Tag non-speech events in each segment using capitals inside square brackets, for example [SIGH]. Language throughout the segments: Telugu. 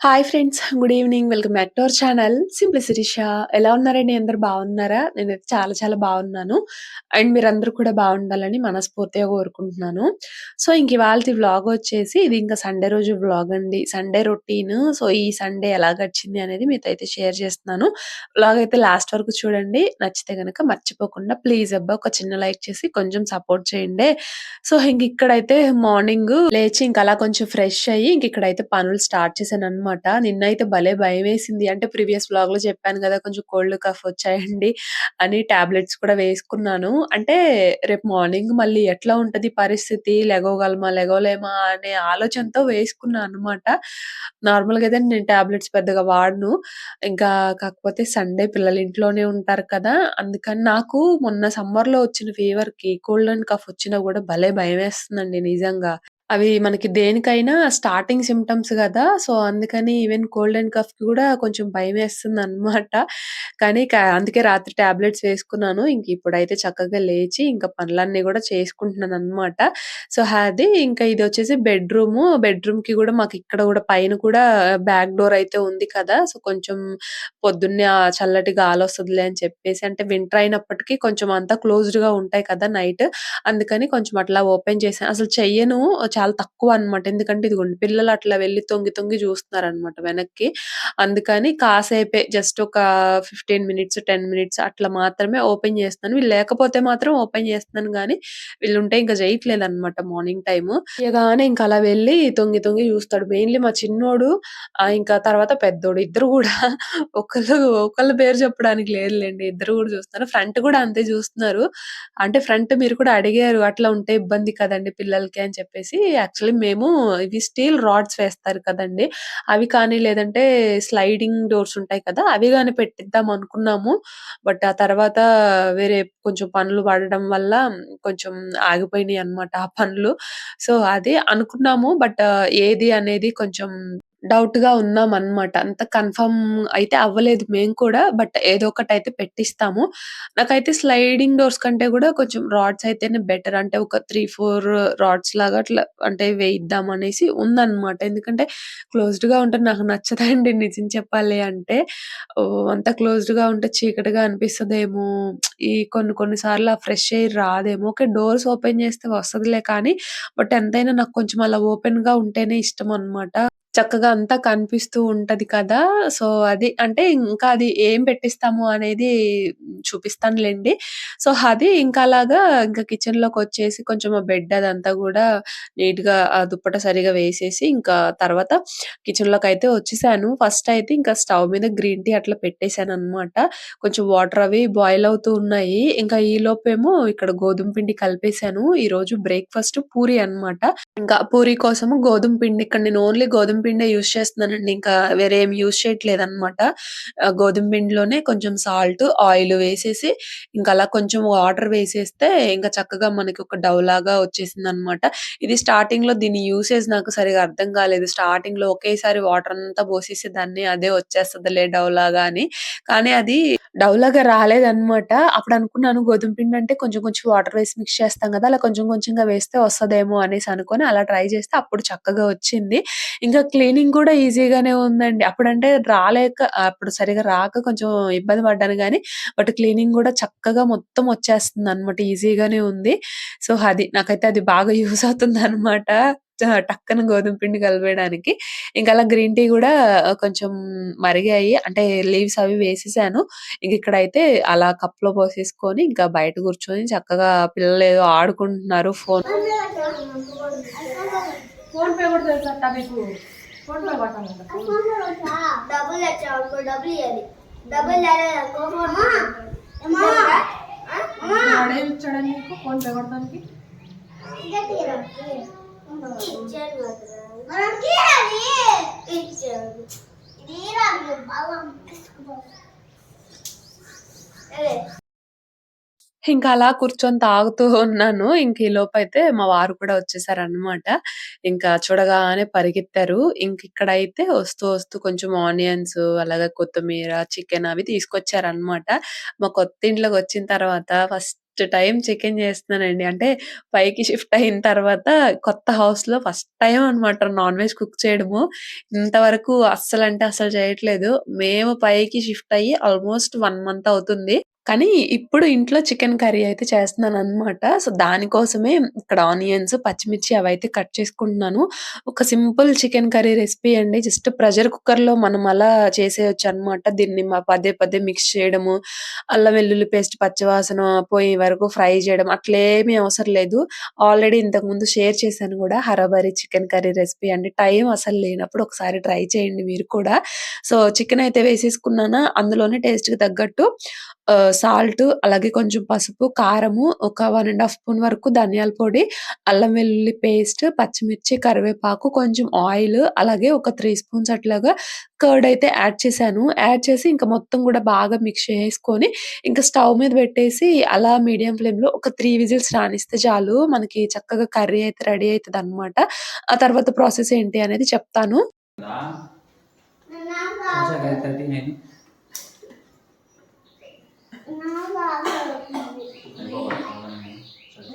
Hi friends. Good evening. Welcome back to our channel simply Shirisha. ఎలా ఉన్నారండి? అందరు బాగున్నారా? నేనైతే చాలా చాలా బాగున్నాను. అండ్ మీరందరూ కూడా బాగుండాలని మనస్ఫూర్తిగా కోరుకుంటున్నాను. సో, ఇంక ఇవాళ వ్లాగ్ వచ్చేసి ఇది ఇంకా సండే రోజు వ్లాగ్ అండి. Sunday routine. సో, ఈ సండే ఎలా గడిచింది అనేది మీతో అయితే షేర్ చేస్తున్నాను. వ్లాగ్ అయితే లాస్ట్ వరకు చూడండి. నచ్చితే గనక మర్చిపోకుండా ప్లీజ్ అబ్బా! ఒక చిన్న లైక్ చేసి కొంచెం సపోర్ట్ చేయండి. సో, ఇంక ఇక్కడైతే మార్నింగ్ లేచి ఇంక అలా కొంచెం ఫ్రెష్ అయ్యి ఇంక ఇక్కడైతే పనులు స్టార్ట్ అనమాట నిన్నైతే భలే భయం వేసింది అంటే ప్రీవియస్ వ్లాగ్‌లో చెప్పాను కదా కొంచెం కోల్డ్, కఫ్ వచ్చాయండి అని టాబ్లెట్స్ కూడా వేసుకున్నాను. అంటే రేపు మార్నింగ్ మళ్ళీ ఎట్లా ఉంటది పరిస్థితి? లెగవగలమా? లెగవలేమా? అనే ఆలోచనతో వేసుకున్నాను అనమాట. నార్మల్‌గా అయితే నేను టాబ్లెట్స్ పెద్దగా వాడను. ఇంకా కాకపోతే సండే పిల్లలు ఇంట్లోనే ఉంటారు కదా! అందుకని నాకు మొన్న సమ్మర్‌లో వచ్చిన ఫీవర్కి కోల్డ్ అండ్ కఫ్ వచ్చినా కూడా భలే భయమేస్తుందండి నిజంగా. అవి మనకి దేనికైనా స్టార్టింగ్ సింప్టమ్స్ కదా సో, అందుకని ఈవెన్ కోల్డ్ అండ్ కఫ్‌కి గూడా కొంచెం భయమేస్తుందనమాట. కానీ క అందుకే రాత్రి టాబ్లెట్స్ వేసుకున్నాను. ఇంక ఇప్పుడైతే చక్కగా లేచి ఇంకా పనులన్నీ గూడా చేసుకుంటున్నాననమాట. సో, అది ఇంకా ఇదొచ్చేసి బెడ్‌రూము. బెడ్‌రూమ్‌కి గూడా మాకు ఇక్కడ గూడా పైన కూడా బ్యాక్ డోర్ అయితే ఉంది కదా! సో, కొంచెం పొద్దున్నే ఆ చల్లటి గాలొస్తదిలే అని చెప్పేసి అంటే వింటర్ అయినప్పటికీ కొంచెం అంతా క్లోజ్డ్‌గా ఉంటాయి కదా! నైట్. అందుకని కొంచెం అట్లా ఓపెన్ చేశా. అసలు చెయ్యను. చాలా తక్కువ అన్నమాట. ఎందుకంటే ఇదిగోండి పిల్లలు అట్లా వెళ్ళి తొంగి తొంగి చూస్తున్నారు అనమాట వెనక్కి. అందుకని కాసేపే జస్ట్ ఒక 15 మినిట్స్, 10 మినిట్స్ అట్లా మాత్రమే ఓపెన్ చేస్తున్నాను. వీళ్ళు లేకపోతే మాత్రం ఓపెన్ చేస్తున్నాను ఉంటే ఇంకా చేయట్లేదు అనమాట మార్నింగ్ టైమ్ ఇకగానే ఇంకా అలా వెళ్ళి తొంగి తొంగి చూస్తాడు. మెయిన్‌లీ మా చిన్నోడు ఇంకా తర్వాత పెద్దోడు ఇద్దరు కూడా ఒకళ్ళు ఒకళ్ళ పేరు చెప్పడానికి లేదులేండి ఇద్దరు కూడా చూస్తున్నారు. ఫ్రంట్ కూడా అంతే చూస్తున్నారు. అంటే ఫ్రంట్ మీరు కూడా అడిగారు అట్లా ఉంటే ఇబ్బంది కదండి పిల్లలకి అని చెప్పేసి యాక్చువల్లీ మేము ఇవి స్టీల్ రాడ్స్ వేస్తారు కదండి అవి కానీ లేదంటే స్లైడింగ్ డోర్స్ ఉంటాయి కదా! అవి కానీ పెట్టిద్దాం అనుకున్నాము. బట్ ఆ తర్వాత వేరే కొంచెం పనులు పడడం వల్ల కొంచెం ఆగిపోయినాయి అన్నమాట ఆ పనులు. సో, అది అనుకున్నాము. బట్ ఏది అనేది కొంచెం డౌట్‌గా ఉన్నామన్నమాట. అంత కన్ఫర్మ్ అయితే అవ్వలేదు మేము కూడా. బట్ ఏదో ఒకటైతే పెట్టిస్తాము. నాకైతే స్లైడింగ్ డోర్స్ కంటే గూడా కొంచెం రాడ్స్ అయితేనే బెటర్. అంటే ఒక 3, 4 రాడ్స్ లాగా అట్లా అంటే వేయిద్దాం అనేసి ఉందన్నమాట. ఎందుకంటే క్లోజ్డ్‌గా ఉంటే నాకు నచ్చదండి నిజం చెప్పాలి అంటే. ఓహ్! అంత క్లోజ్డ్‌గా ఉంటే చీకటిగా అనిపిస్తదేమో! ఈ కొన్ని కొన్ని సార్లు ఆ ఫ్రెష్ ఎయిర్ రాదేమో! ఓకే. డోర్స్ ఓపెన్ చేస్తే వస్తదిలే కానీ బట్ ఎంతైనా నాకు కొంచెం అలా ఓపెన్‌గా ఉంటేనే ఇష్టం అన్నమాట. చక్కగా అంతా కనిపిస్తూ ఉంటది కదా! సో, అది అంటే ఇంకా అది ఏం పెట్టిస్తాము అనేది చూపిస్తానులెండి. సో, అది ఇంకా అలాగా ఇంకా కిచెన్‌లోకొచ్చేసి కొంచెం ఆ బెడ్ అదంతా గూడా నీట్‌గా ఆ దుప్పట సరిగా వేసేసి ఇంకా తర్వాత కిచెన్‌లోకైతే వచ్చేసాను. ఫస్ట్ అయితే ఇంకా స్టవ్ మీద గ్రీన్ టీ అట్లా పెట్టేసానన్నమాట. కొంచెం వాటర్ అవి బాయిల్ అవుతూ ఉన్నాయి. ఇంకా ఈలోపేమో ఇక్కడ గోధుమ పిండి కలిపేసాను. ఈరోజు బ్రేక్‌ఫాస్ట్ పూరి అన్నమాట. ఇంకా పూరి కోసము గోధుమ పిండి ఇక్కడ నేను ఓన్లీ గోధుమ పిండే యూజ్ చేస్తున్నానండి. ఇంకా వేరే ఏం యూజ్ చేయట్లేదు అనమాట గోధుమ పిండిలోనే కొంచెం సాల్ట్, ఆయిల్ వేసేసి ఇంకా అలా కొంచెం వాటర్ వేసేస్తే ఇంకా చక్కగా మనకి ఒక డౌ లాగా వచ్చేసిందన్నమాట. ఇది స్టార్టింగ్లో దీని యూసేజ్ నాకు సరిగ్గా అర్థం కాలేదు. స్టార్టింగ్లో ఒకేసారి వాటర్ అంతా పోసేసి దాన్ని అదే వచ్చేస్తదిలే డౌ లాగా అని. కానీ అది డౌ లాగా రాలేదన్నమాట. అప్పుడు అనుకున్నాను గోధుమ పిండి అంటే కొంచెం కొంచెం వాటర్ వేసి మిక్స్ చేస్తాం కదా! అలా కొంచెం కొంచెంగా వేస్తే వస్తదేమో అనేసి అనుకొని అలా ట్రై చేస్తే అప్పుడు చక్కగా వచ్చింది. ఇంకా క్లీనింగ్ కూడా ఈజీగానే ఉందండి. అప్పుడంటే రాలేక అప్పుడు సరిగ్గా రాక కొంచెం ఇబ్బంది పడ్డాను కానీ బట్ క్లీనింగ్ కూడా చక్కగా మొత్తం వచ్చేస్తుంది అనమాట ఈజీగానే ఉంది. సో, అది నాకైతే అది బాగా యూస్ అవుతుంది అనమాట టక్కన గోధుమ పిండి కలిపేయడానికి. ఇంకా అలా గ్రీన్ టీ కూడా కొంచెం మరిగాయి. అంటే లీవ్స్ అవి వేసేసాను. ఇంక ఇక్కడైతే అలా కప్‌లో పోసేసుకొని ఇంకా బయట కూర్చొని చక్కగా పిల్లలు ఏదో ఆడుకుంటున్నారు ఫోన్ ఫోన్ పే కూడా తెలుసా మీకు ఫోన్ పే కొట్టాలంట డబ్బులు తెచ్చావు అనుకో డబ్బులు ఇవ్వాలి డబ్బులు తేలేదనుకో ఫోన్ వాడు నీకు? ఫోన్ పే కొట్టడానికి? ఇచ్చాడు ఇంకా అలా కూర్చొని తాగుతూ ఉన్నాను. ఇంక ఈలోపైతే మా వారు కూడా వచ్చేసారనమాట. ఇంకా చూడగానే పరిగెత్తారు. ఇంక అయితే వస్తూ, వస్తూ కొంచెం ఆనియన్స్ అలాగే కొత్తిమీర, చికెన్ అవి తీసుకొచ్చారనమాట. మా కొత్త ఇంట్లోకొచ్చిన తర్వాత ఫస్ట్ టైమ్ చికెన్ చేస్తున్నానండి. అంటే పైకి షిఫ్ట్ అయిన తర్వాత కొత్త హౌస్‌లో ఫస్ట్ టైమ్ అనమాట నాన్ వెజ్ కుక్ చేయడము. ఇంతవరకు అస్సలంటే అస్సలు చేయట్లేదు. మేము పైకి షిఫ్ట్ అయ్యి ఆల్మోస్ట్ 1 మంత్ అవుతుంది. కానీ ఇప్పుడు ఇంట్లో చికెన్ కర్రీ అయితే చేస్తున్నాను అనమాట సో, దానికోసమే ఇక్కడ ఆనియన్స్, పచ్చిమిర్చి అవైతే కట్ చేసుకుంటున్నాను. ఒక సింపుల్ చికెన్ కర్రీ రెసిపీ అండి. జస్ట్ ప్రెషర్ కుక్కర్‌లో మనం అలా చేసేయొచ్చనమాట. దీన్ని మా పదే పదే మిక్స్ చేయడము, అల్లం వెల్లుల్లి పేస్ట్ పచ్చివాసన పోయే వరకు ఫ్రై చేయడం అట్లేమీ అవసరం లేదు. ఆల్రెడీ ఇంతకుముందు షేర్ చేశాను కూడా హరాబరి చికెన్ కర్రీ రెసిపీ అండి. టైం అసలు లేనప్పుడు ఒకసారి ట్రై చేయండి మీరు కూడా. సో, చికెన్ అయితే వేసేసుకున్నానా అందులోనే టేస్ట్‌కి తగ్గట్టు ఆహ్, సాల్ట్ అలాగే కొంచెం పసుపు, కారము ఒక 1 ½ స్పూన్ వరకు ధనియాల పొడి, అల్లం వెల్లుల్లి పేస్ట్, పచ్చిమిర్చి, కరివేపాకు, కొంచెం ఆయిల్ అలాగే ఒక 3 స్పూన్స్ అట్లాగా కర్డ్ అయితే యాడ్ చేశాను. యాడ్ చేసి ఇంక మొత్తం గూడా బాగా మిక్స్ చేసుకొని ఇంక స్టవ్ మీద పెట్టేసి అలా మీడియం ఫ్లేమ్‌లో ఒక 3 విజిల్స్ రానిస్తే చాలు. మనకి చక్కగా కర్రీ అయితే రెడీ అయితదనమాట. ఆ తర్వాత ప్రాసెస్ ఏంటి అనేది చెప్తాను.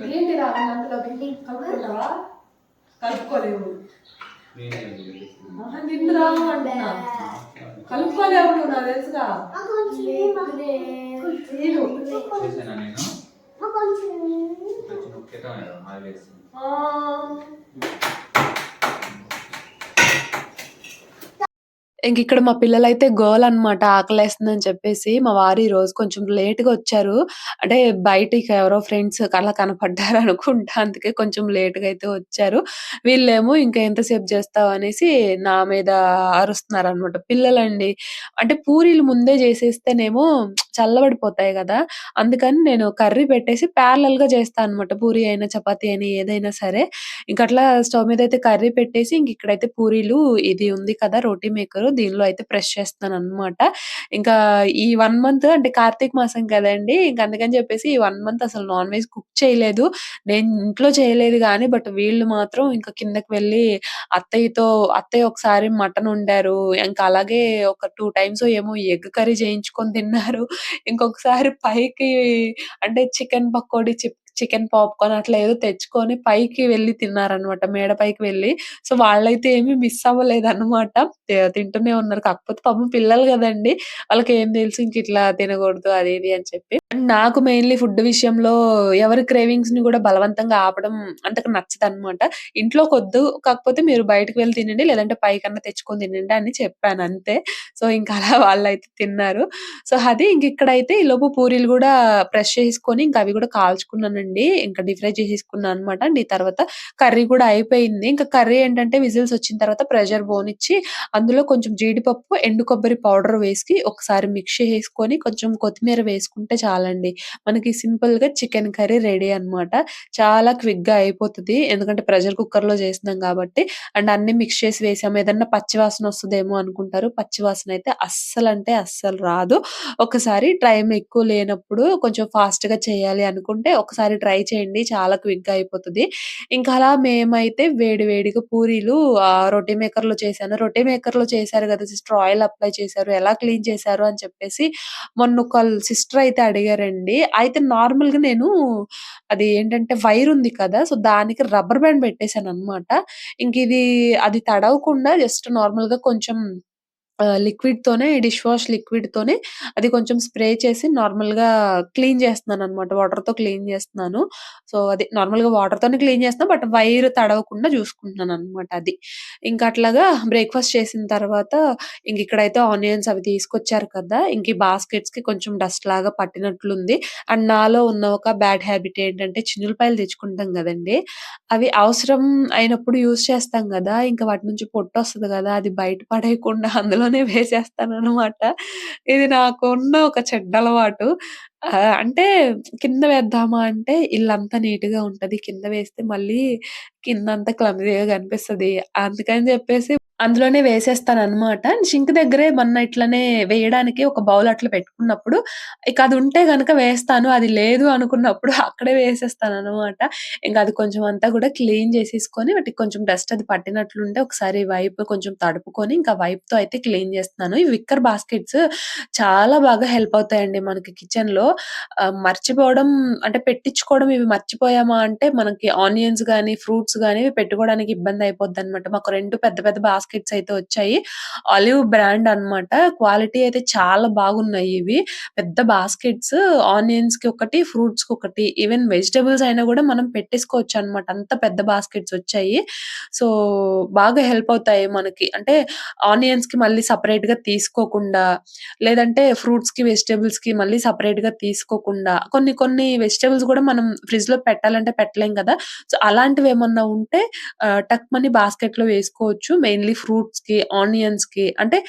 ఏంటి రా అందులోకి కలుపుకుంటావా కలుపుకోలేవు నిన్ను రావు అంటున్నా కలుపుకోలేవు నువ్వు నాకు తెలుసుగా నేను కొంచెం కొంచెం ఉక్కితం ఆయిల్ వేసి ఆ, ఇంక ఇక్కడ మా పిల్లలైతే గోల్ అనమాట ఆకలేస్తుందని చెప్పేసి. మా వారు ఈరోజు కొంచెం లేట్‌గా వచ్చారు. అంటే బయటికి ఎవరో ఫ్రెండ్స్ అలా కనపడ్డారు అనుకుంటా అందుకే కొంచెం లేట్‌గా అయితే వచ్చారు. వీళ్ళేమో ఇంకా ఎంతసేపు చేస్తావు అనేసి నా మీద అరుస్తున్నారు అనమాట పిల్లలండి. అంటే పూరీలు ముందే చేసేస్తేనేమో చల్లబడిపోతాయి కదా అందుకని నేను కర్రీ పెట్టేసి గా చేస్తాను అనమాట. పూరి అయినా, చపాతీ అయినా ఏదైనా సరే. ఇంకట్లా స్టవ్ మీద అయితే కర్రీ పెట్టేసి ఇంక ఇక్కడైతే పూరీలు ఇది ఉంది కదా! రోటీ మేకరు దీనిలో అయితే ప్రెస్ చేస్తున్నాననమాట. ఇంకా ఈ వన్ మంత్ అంటే కార్తీక మాసం కదండీ! ఇంకా అందుకని చెప్పేసి ఈ వన్ మంత్ అసలు నాన్ వెజ్ కుక్ చేయలేదు. నేను ఇంట్లో చేయలేదు కానీ బట్ వీళ్ళు మాత్రం ఇంకా కిందకి వెళ్ళి అత్తయ్యతో అత్తయ్య ఒకసారి మటన్ వండారు. ఇంకా అలాగే ఒక టూ టైమ్స్ ఏమో ఎగ్ కర్రీ చేయించుకొని తిన్నారు. ఇంకొకసారి పైకి అంటే chicken pakoda, chip chicken popcorn అట్లా ఏదో తెచ్చుకొని పైకి వెళ్ళి తిన్నారనమాట. మేడ పైకి వెళ్ళి. సో, వాళ్ళైతే ఏమి మిస్ అవ్వలేదనమాట. తి తింటూనే ఉన్నారు. కాకపోతే పాపం పిల్లలు కదండి వాళ్ళకి ఏం తెలుసు ఇంక ఇట్లా తినకూడదు అదేది అని చెప్పి. నాకు మెయిన్‌లీ ఫుడ్ విషయంలో ఎవరి క్రేవింగ్స్ని కూడా బలవంతంగా ఆపడం అంతకు నచ్చదు అనమాట ఇంట్లో కొద్దు కాకపోతే మీరు బయటకి వెళ్ళి తినండి. లేదంటే పైకన్నా తెచ్చుకొని తినండి అని చెప్పాను అంతే. సో, ఇంకా అలా వాళ్ళైతే తిన్నారు. సో, అది ఇంక ఇక్కడైతే ఈలోపు పూరీలు కూడా ప్రెస్ చేసుకొని ఇంకా అవి కూడా కాల్చుకున్నాను అండి ఇంకా డీప్ ఫ్రై చేసేసుకున్నాను అనమాట. అండి తర్వాత కర్రీ కూడా అయిపోయింది. ఇంకా కర్రీ ఏంటంటే విజిల్స్ వచ్చిన తర్వాత ప్రెషర్ పోనిచ్చి అందులో కొంచెం జీడిపప్పు, ఎండు కొబ్బరి పౌడర్ వేసి ఒకసారి మిక్స్ చేసుకొని కొంచెం కొత్తిమీర వేసుకుంటే చాలండి. మనకి సింపుల్గా చికెన్ కర్రీ రెడీ అనమాట. చాలా క్విక్గా అయిపోతుంది ఎందుకంటే ప్రెషర్ కుక్కర్లో చేసినాం కాబట్టి. అండ్ అన్ని మిక్స్ చేసి వేసాము. ఏదన్నా పచ్చి వాసన అనుకుంటారు. పచ్చి వాసన అయితే అస్సలంటే అస్సలు రాదు. ఒకసారి టైం ఎక్కువ లేనప్పుడు కొంచెం ఫాస్ట్గా చేయాలి అనుకుంటే ఒకసారి ట్రై చేయండి. చాలా క్విక్‌గా అయిపోతుంది ఇంకా అలా మేమైతే వేడి వేడిగా పూరీలు రొట్టె మేకర్ మేకర్‌లో చేశాను. రొటీ మేకర్‌లో చేశారు కదా సిస్టర్ ఆయిల్ అప్లై చేశారు. ఎలా క్లీన్ చేశారు అని చెప్పేసి మొన్న ఒక సిస్టర్ అయితే అడిగారండి. అయితే నార్మల్‌గా నేను అది ఏంటంటే వైర్ ఉంది కదా! సో, దానికి రబ్బర్ బ్యాండ్ పెట్టేసాననమాట. ఇంక ఇది అది తడవకుండా జస్ట్ నార్మల్‌గా కొంచెం లిక్విడ్ తోనే డిష్ వాష్ లిక్విడ్ తోనే అది కొంచెం స్ప్రే చేసి నార్మల్గా క్లీన్ చేస్తున్నాను అన్నమాట వాటర్తో క్లీన్ చేస్తున్నాను. సో, అది నార్మల్‌గా వాటర్‌తోనే క్లీన్ చేస్తున్నా. బట్ వైర్ తడవకుండా చూసుకుంటున్నాను అనమాట అది. ఇంకా అట్లాగా బ్రేక్‌ఫాస్ట్ చేసిన తర్వాత ఇంక ఇక్కడైతే ఆనియన్స్ అవి తీసుకొచ్చారు కదా! ఇంక ఈ బాస్కెట్స్‌కి కొంచెం డస్ట్ లాగా పట్టినట్లుంది. అండ్ నాలో ఉన్న ఒక బ్యాడ్ హ్యాబిట్ ఏంటంటే చిన్నులపాయలు తెచ్చుకుంటాం కదండి అవి అవసరం అయినప్పుడు యూస్ చేస్తాం కదా ఇంకా వాటి నుంచి పొట్టు వస్తుంది కదా అది బయట పడేయకుండా అందులో [LAUGHS] వేసేస్తాను అన్నమాట ఇది నాకున్న ఒక చెడ్డ అలవాటు. ఆహ్, అంటే కింద వేద్దామా అంటే ఇల్లంతా నీట్‌గా ఉంటది. కింద వేస్తే మళ్ళీ కిందంతా క్లమ్జీగా కనిపిస్తది. అందుకని చెప్పేసి అందులోనే వేసేస్తాననమాట. సింక్ దగ్గరే మొన్న ఇట్లనే వేయడానికి ఒక బౌల్ అట్లా పెట్టుకున్నప్పుడు ఇక అది ఉంటే గనక వేస్తాను. అది లేదు అనుకున్నప్పుడు అక్కడే వేసేస్తాననమాట. ఇంక అది కొంచెం అంతా కూడా క్లీన్ చేసేసుకొని వాటికి కొంచెం డస్ట్ అది పట్టినట్లుంటే ఒకసారి వైప్ కొంచెం తడుపుకొని ఇంకా వైప్‌తో అయితే క్లీన్ చేస్తున్నాను. ఈ విక్కర్ బాస్కెట్స్ చాలా బాగా హెల్ప్ అవుతాయండి మనకి కిచెన్‌లో. మర్చిపోవడం అంటే పెట్టించుకోవడం ఇవి మర్చిపోయామా అంటే మనకి ఆనియన్స్ కానీ ఫ్రూట్స్ కానీ పెట్టుకోవడానికి ఇబ్బంది అయిపోద్ది అనమాట మాకు రెండు పెద్ద పెద్ద బాస్కెట్స్ అయితే వచ్చాయి. ఆలివ్ బ్రాండ్ అన్నమాట. క్వాలిటీ అయితే చాలా బాగున్నాయి ఇవి. పెద్ద బాస్కెట్స్ ఆనియన్స్కి ఒకటి, ఫ్రూట్స్కి ఒకటి ఈవెన్ వెజిటబుల్స్ అయినా కూడా మనం పెట్టేసుకోవచ్చు అనమాట అంత పెద్ద బాస్కెట్స్ వచ్చాయి. సో, బాగా హెల్ప్ అవుతాయి మనకి. అంటే ఆనియన్స్కి మళ్ళీ సపరేట్గా తీసుకోకుండా, లేదంటే ఫ్రూట్స్కి వెజిటబుల్స్కి మళ్ళీ సెపరేట్‌గా తీసుకోకుండా కొన్ని కొన్ని వెజిటేబుల్స్ కూడా మనం ఫ్రిడ్జ్లో పెట్టాలంటే పెట్టలేం కదా! సో, అలాంటివి ఏమన్నా ఉంటే టక్ మనీ బాస్కెట్లో వేసుకోవచ్చు. మెయిన్‌లీ ఫ్రూట్స్కి ఆనియన్స్కి అంటే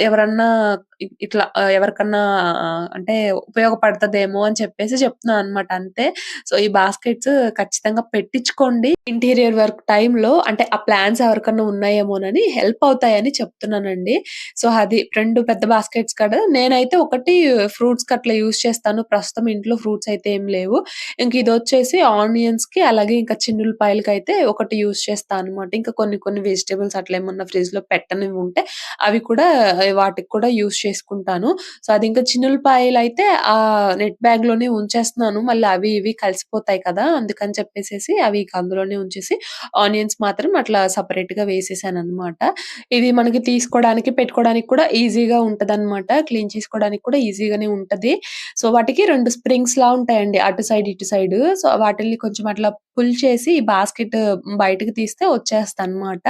ఎవరన్నా ఇట్లా ఎవరికన్నా అంటే ఉపయోగపడుతుందేమో అని చెప్పేసి చెప్తున్నాను అనమాట అంతే. సో, ఈ బాస్కెట్స్ ఖచ్చితంగా పెట్టించుకోండి. ఇంటీరియర్ వర్క్ టైంలో అంటే ఆ ప్లాన్స్ ఎవరికన్నా ఉన్నాయేమోనని హెల్ప్ అవుతాయని చెప్తున్నానండి. సో, అది రెండు పెద్ద బాస్కెట్స్ కదా! నేనైతే ఒకటి ఫ్రూట్స్ అట్లా యూజ్ చేస్తాను. ప్రస్తుతం ఇంట్లో ఫ్రూట్స్ అయితే ఏం లేవు. ఇంక ఆనియన్స్కి అలాగే ఇంకా చిన్నుల్లిపాయలకైతే ఒకటి యూజ్ చేస్తాను అనమాట. ఇంకా కొన్ని కొన్ని వెజిటేబుల్స్ అట్లా ఏమన్నా ఫ్రిడ్జ్‌లో పెట్టనివి ఉంటే అవి కూడా వాటికి కూడా యూస్ చేసుకుంటాను. సో, అది ఇంకా చినులపాయలు అయితే ఆ నెట్ బ్యాగ్లోనే ఉంచేస్తున్నాను. మళ్ళీ అవి ఇవి కలిసిపోతాయి కదా! అందుకని చెప్పేసి అవి అందులోనే ఉంచేసి ఆనియన్స్ మాత్రం అట్లా సపరేట్గా వేసేసాను అనమాట ఇది మనకి తీసుకోవడానికి, పెట్టుకోవడానికి కూడా ఈజీగా ఉంటదనమాట. క్లీన్ చేసుకోవడానికి కూడా ఈజీగానే ఉంటది. సో, వాటికి రెండు స్ప్రింగ్స్ లా ఉంటాయండి. అటు సైడ్, ఇటు సైడ్. సో, వాటిని కొంచెం అట్లా పుల్ చేసి ఈ బాస్కెట్ బయటకి తీస్తే వచ్చేస్తదనమాట.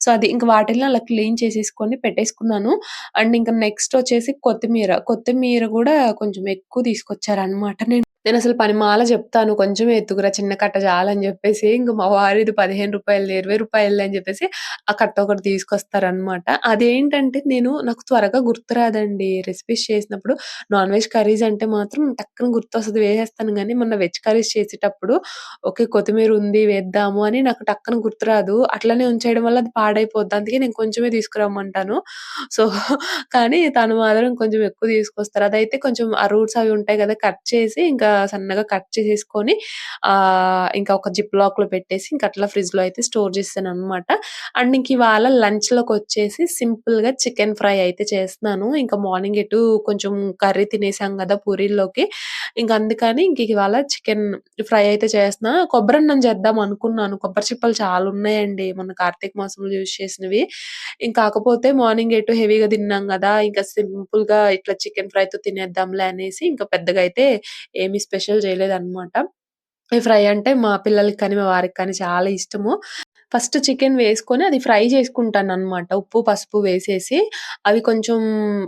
సో, అది ఇంకా వాటిల్ని అలా క్లీన్ చేసేసుకొని పెట్టేసుకున్నాను. అండ్ ఇంకా నెక్స్ట్ వచ్చేసి కొత్తిమీర. కొత్తిమీర కూడా కొంచెం ఎక్కువ తీసుకొచ్చారనమాట. నేను నేను అసలు పని పనిమాల చెప్తాను. కొంచెమే ఎత్తుకురా చిన్న కట్ట చాలని చెప్పేసి ఇంక మా వారు ఇది రూ. 15 రూ. 20 అని చెప్పేసి ఆ కట్ట ఒకటి తీసుకొస్తారనమాట. అదేంటంటే నేను నాకు త్వరగా గుర్తురాదండి. రెసిపీస్ చేసినప్పుడు నాన్ వెజ్ కర్రీస్ అంటే మాత్రం టక్కన గుర్తు వస్తుంది వేసేస్తాను కానీ మొన్న వెజ్ కర్రీస్ చేసేటప్పుడు ఓకే. కొత్తిమీర ఉంది వేద్దాము అని నాకు టక్కన గుర్తురాదు. అట్లనే ఉంచేయడం వల్ల అది పాడైపోద్ది. అందుకే నేను కొంచెమే తీసుకురమ్మంటాను. సో, కానీ తను మాత్రం కొంచెం ఎక్కువ తీసుకొస్తారు. అదైతే కొంచెం ఆ రూట్స్ అవి ఉంటాయి కదా! కట్ చేసి ఇంకా సన్నగా కట్ చేసేసుకొని ఇంకా ఒక జిప్ లాక్లో పెట్టేసి ఇంకా అట్లా ఫ్రిడ్జ్‌లో అయితే స్టోర్ చేస్తాను అనమాట అండ్ ఇంక ఇవాళ లంచ్లోకి వచ్చేసి సింపుల్గా చికెన్ ఫ్రై అయితే చేస్తున్నాను. ఇంకా మార్నింగ్ ఎటు కొంచెం కర్రీ తినేసాం కదా! పూరీల్లోకి. ఇంకా అందుకని ఇంక ఇవాళ చికెన్ ఫ్రై అయితే చేస్తున్నా. కొబ్బరన్నం చేద్దాం అనుకున్నాను. కొబ్బరి చిప్పలు చాలా ఉన్నాయండి. మొన్న కార్తీక మాసంలో యూజ్ చేసినవి. ఇంకా కాకపోతే మార్నింగ్ ఎటు హెవీగా తిన్నాం కదా ఇంకా సింపుల్గా ఇట్లా చికెన్ ఫ్రైతో తినేద్దాంలే అనేసి ఇంకా పెద్దగా అయితే ఏమి స్పెషల్ చేయలేదనమాట. ఈ ఫ్రై అంటే మా పిల్లలకి కానీ, మా వారికి కానీ చాలా ఇష్టము. ఫస్ట్ చికెన్ వేసుకొని అది ఫ్రై చేసుకుంటాను అనమాట ఉప్పు, పసుపు వేసేసి అవి కొంచెం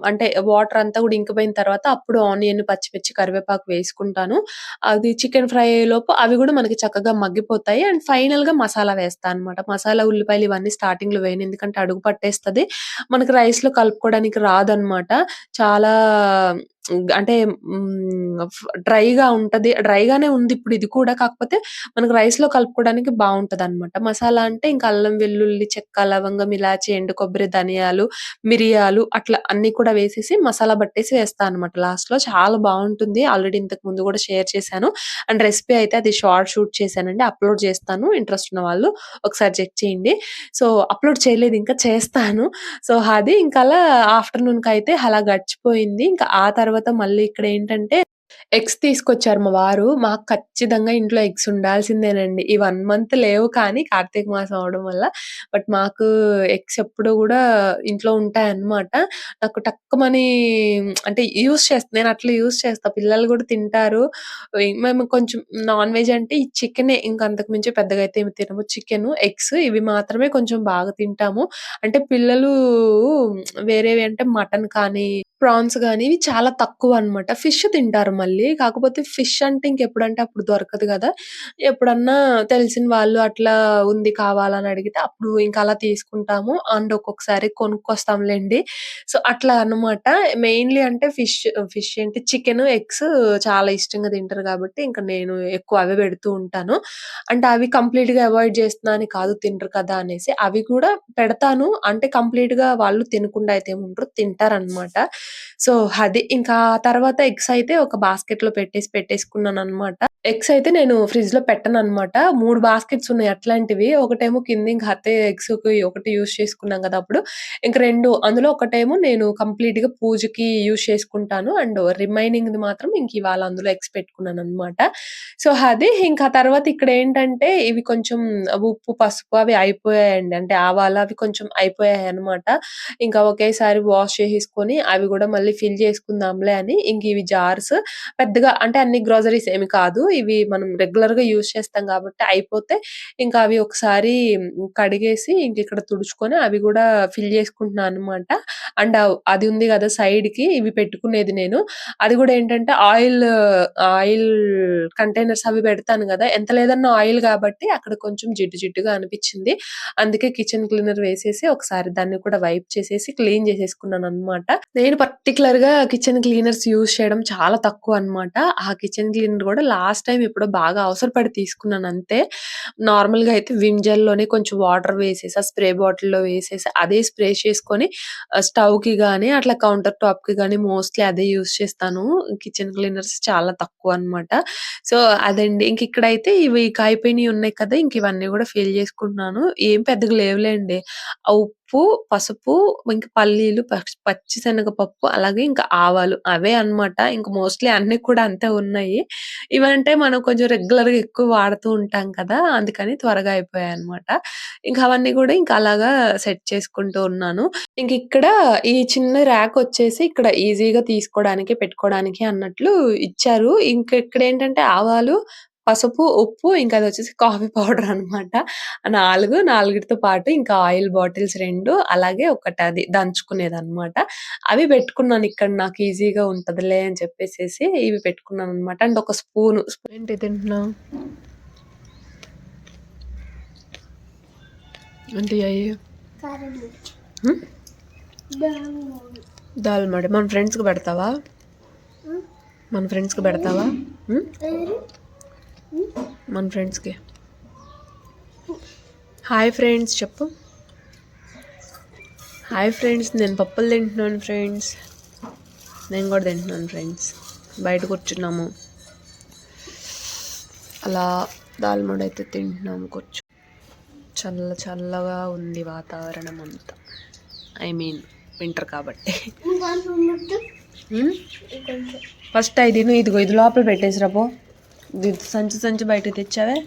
అంటే వాటర్ అంతా కూడా ఇంకిపోయిన తర్వాత అప్పుడు ఆనియన్, పచ్చిమిర్చి, కరివేపాకు వేసుకుంటాను. అది చికెన్ ఫ్రై అయ్యేలోపు అవి కూడా మనకి చక్కగా మగ్గిపోతాయి. అండ్ ఫైనల్‌గా మసాలా వేస్తాను అనమాట. మసాలా, ఉల్లిపాయలు ఇవన్నీ స్టార్టింగ్‌లో వేయను. ఎందుకంటే అడుగు పట్టేస్తుంది మనకి రైస్‌లో కలుపుకోవడానికి రాదనమాట. చాలా అంటే హ్మ్. డ్రైగా ఉంటది. డ్రైగానే ఉంది ఇప్పుడు ఇది కూడా. కాకపోతే మనకు రైస్‌లో కలుపుకోవడానికి బావుంటదనమాట. మసాలా అంటే ఇంక అల్లం, వెల్లుల్లి, చెక్క, లవంగం, ఇలాచి, ఎండు కొబ్బరి, ధనియాలు, మిరియాలు అట్లా అన్నీ కూడా వేసేసి మసాలా పట్టేసి వేస్తా అనమాట లాస్ట్‌లో. చాలా బావుంటుంది. ఆల్రెడీ ఇంతకు ముందు కూడా షేర్ చేశాను. అండ్ రెసిపీ అయితే అది షార్ట్ షూట్ చేశానండి. అప్‌లోడ్ చేస్తాను. ఇంట్రెస్ట్ ఉన్న వాళ్ళు ఒకసారి చెక్ చేయండి. సో, అప్‌లోడ్ చేయలేదు ఇంకా చేస్తాను. సో, అది ఇంకా అలా ఆఫ్టర్‌నూన్‌కైతే అలా గడిచిపోయింది. ఇంకా ఆ తర్వాత తర్వాత మళ్ళీ ఇక్కడ ఏంటంటే ఎగ్స్ తీసుకొచ్చారు మా వారు. మాకు ఖచ్చితంగా ఇంట్లో ఎగ్స్ ఉండాల్సిందేనండి. ఈ 1 మంత్ లేవు కానీ కార్తీక మాసం అవ్వడం వల్ల. బట్ మాకు ఎగ్స్ ఎప్పుడూ గూడా ఇంట్లో ఉంటాయన్నమాట. నాకు టక్కుమని అంటే యూజ్ చేస్తా. నేను అట్లా యూజ్ చేస్తా. పిల్లలు గూడా తింటారు. ఈ మేము కొంచెం నాన్ వెజ్ అంటే ఈ చికెనే. ఇంక అంతకు మించి పెద్దగా అయితే ఏమి తినము. చికెను, ఎగ్స్ ఇవి మాత్రమే కొంచెం బాగా తింటాము. అంటే పిల్లలు వేరేవి అంటే మటన్ కానీ, ప్రాన్స్ కానీ ఇవి చాలా తక్కువన్నమాట. ఫిష్ తింటారు మళ్ళీ. కాకపోతే ఫిష్ అంటే ఇంకెప్పుడంటే అప్పుడు దొరకదు కదా ఎప్పుడన్నా తెలిసిన వాళ్ళు అట్లా ఉంది కావాలని అడిగితే అప్పుడు ఇంకా అలా తీసుకుంటాము. అండ్ ఒక్కొక్కసారి కొనుక్కొస్తాంలేండి సో, అట్లా అనమాట మెయిన్‌లీ అంటే ఫిష్ ఫిష్ ఏంటి చికెన్ ఎగ్స్ చాలా ఇష్టంగా తింటారు కాబట్టి ఇంకా నేను ఎక్కువ అవే పెడుతూ ఉంటాను. అంటే అవి కంప్లీట్‌గా అవాయిడ్ చేస్తున్నా అని కాదు తినరు కదా అనేసి. అవి కూడా పెడతాను. అంటే కంప్లీట్‌గా వాళ్ళు తినకుండా అయితే ఉంటారు తింటారనమాట. సో, అది. ఇంకా తర్వాత ఎగ్స్ అయితే ఒక బాస్కెట్లో పెట్టేసి పెట్టేసుకున్నాను అనమాట ఎగ్స్ అయితే నేను ఫ్రిడ్జ్లో పెట్టను అనమాట మూడు బాస్కెట్స్ ఉన్నాయి అట్లాంటివి. ఒకటేమో కింద ఇంక ఎగ్స్ ఎగ్స్‌కి ఒకటి యూజ్ చేసుకున్నాం కదా అప్పుడు. ఇంక రెండు అందులో ఒకటేమో నేను కంప్లీట్గా పూజకి యూజ్ చేసుకుంటాను. అండ్ రిమైనింగ్ మాత్రం ఇంక ఇవాళ అందులో ఎగ్స్ పెట్టుకున్నాను అనమాట సో, అది. ఇంకా తర్వాత ఇక్కడ ఏంటంటే ఇవి కొంచెం ఉప్పు, పసుపు అవి అయిపోయాయండి. అంటే ఆవాలు అవి కొంచెం అయిపోయాయి అనమాట ఇంకా ఒకేసారి వాష్ చేసేసుకొని అవి కూడా మళ్ళీ ఫిల్ చేసుకుందాంలే అని ఇంక ఇవి జార్స్ పెద్దగా అంటే అన్ని గ్రోసరీస్ ఏమి కాదు. ఇవి మనం రెగ్యులర్గా యూజ్ చేస్తాం కాబట్టి అయిపోతే ఇంకా అవి ఒకసారి కడిగేసి ఇంక ఇక్కడ తుడుచుకొని అవి కూడా ఫిల్ చేసుకుంటున్నాను అనమాట. అండ్ అది ఉంది కదా సైడ్కి ఇవి పెట్టుకునేది నేను. అది కూడా ఏంటంటే ఆయిల్ ఆయిల్ కంటైనర్స్ అవి పెడతాను కదా ఎంత లేదన్నా ఆయిల్ కాబట్టి అక్కడ కొంచెం జిడ్డు జిడ్డుగా అనిపించింది అందుకే కిచెన్ క్లీనర్ వేసేసి ఒకసారి దాన్ని కూడా వైప్ చేసేసి క్లీన్ చేసేసుకున్నాను అనమాట నేను పర్టిక్యులర్‌గా కిచెన్ క్లీనర్స్ యూజ్ చేయడం చాలా తక్కువ తక్కువ అనమాట ఆ కిచెన్ క్లీనర్ కూడా లాస్ట్ టైం ఎప్పుడో బాగా అవసరపడి తీసుకున్నాను అంతే. నార్మల్‌గా అయితే విమ్ జెల్‌లోనే కొంచెం వాటర్ వేసేసి ఆ స్ప్రే బాటిల్‌లో వేసేసి అదే స్ప్రే చేసుకొని స్టవ్‌కి కానీ అట్లా కౌంటర్ టాప్‌కి కానీ మోస్ట్‌లీ అదే యూస్ చేస్తాను. కిచెన్ క్లీనర్స్ చాలా తక్కువ అనమాట సో, అదండి. ఇంక ఇక్కడైతే ఇవి కాయిపోయినవి ఉన్నాయి కదా! ఇంక ఇవన్నీ కూడా ఫిల్ చేసుకుంటున్నాను. ఏం పెద్దగా లేవులేండి. పప్పు ఉప్పు, పసుపు, ఇంకా పల్లీలు, పచ్చిశనగపప్పు అలాగే ఇంకా ఆవాలు అవే అన్నమాట. ఇంకా మోస్ట్‌లీ అన్ని కూడా అంతే ఉన్నాయి. ఇవంటే మనం కొంచెం రెగ్యులర్‌గా ఎక్కువ వాడుతూ ఉంటాం కదా! అందుకని త్వరగా అయిపోయాయి అనమాట ఇంకా అవన్నీ కూడా ఇంకా అలాగా సెట్ చేసుకుంటూ ఉన్నాను. ఇంక ఇక్కడ ఈ చిన్న ర్యాక్ వచ్చేసి ఇక్కడ ఈజీగా తీసుకోవడానికి, పెట్టుకోవడానికి అన్నట్లు ఇచ్చారు. ఇంక ఇక్కడేంటంటే ఆవాలు, పసుపు, ఉప్పు ఇంకా అదొచ్చేసి కాఫీ పౌడర్ అనమాట. 4, 4తో పాటు ఇంకా ఆయిల్ బాటిల్స్ 2 అలాగే ఒకటది దంచుకునేదనమాట. అవి పెట్టుకున్నాను ఇక్కడ నాకు ఈజీగా ఉంటదిలే అని చెప్పేసేసి ఇవి పెట్టుకున్నాననమాట. అండ్ ఒక స్పూను ఏంటి తింటున్నావు? ఏంటి అయి? కారము. హ్మ్. దాము. దాల్ మడి. మన ఫ్రెండ్స్‌కి పెడతావా? మన ఫ్రెండ్స్‌కి పెడతావా? మన ఫ్రెండ్స్‌కి. హాయ్ ఫ్రెండ్స్ చెప్పు. హాయ్ ఫ్రెండ్స్ నేను పప్పులు తింటున్నాను ఫ్రెండ్స్. నేను కూడా తింటున్నాను ఫ్రెండ్స్. బయట కూర్చున్నాము. అలా దాల్ మడి అయితే తింటున్నాము కూర్చొని. చల్ల చల్లగా ఉంది వాతావరణం అంతా. ఐ మీన్ వింటర్ కాబట్టి. ఫస్ట్ అయి తిను ఇదిగో ఇది లోపల పెట్టేసిరా పో. ఇది సంచి సంచి బయటకి తెచ్చావే.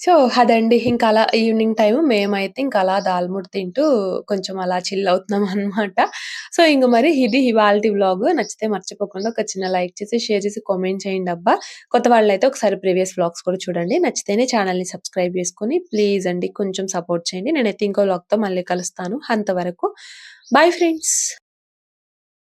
సో, అదండి. ఇంకా అలా ఈవినింగ్ టైం మేమైతే ఇంకా అలా దాల్ముడ్ తింటూ కొంచెం అలా చిల్ అవుతున్నాం అనమాట. సో, ఇంక మరి ఇది ఇవాళ వ్లాగ్ నచ్చితే మర్చిపోకుండా ఒక చిన్న లైక్ చేసి, షేర్ చేసి, కామెంట్ చేయండబ్బా! కొత్త వాళ్ళైతే ఒకసారి ప్రీవియస్ వ్లాగ్స్ కూడా చూడండి. నచ్చితేనే ఛానల్ని సబ్స్క్రైబ్ చేసుకొని ప్లీజ్ అండి కొంచెం సపోర్ట్ చేయండి. నేనైతే ఇంకో వ్లాగ్‌తో మళ్ళీ కలుస్తాను. అంతవరకు బాయ్ ఫ్రెండ్స్.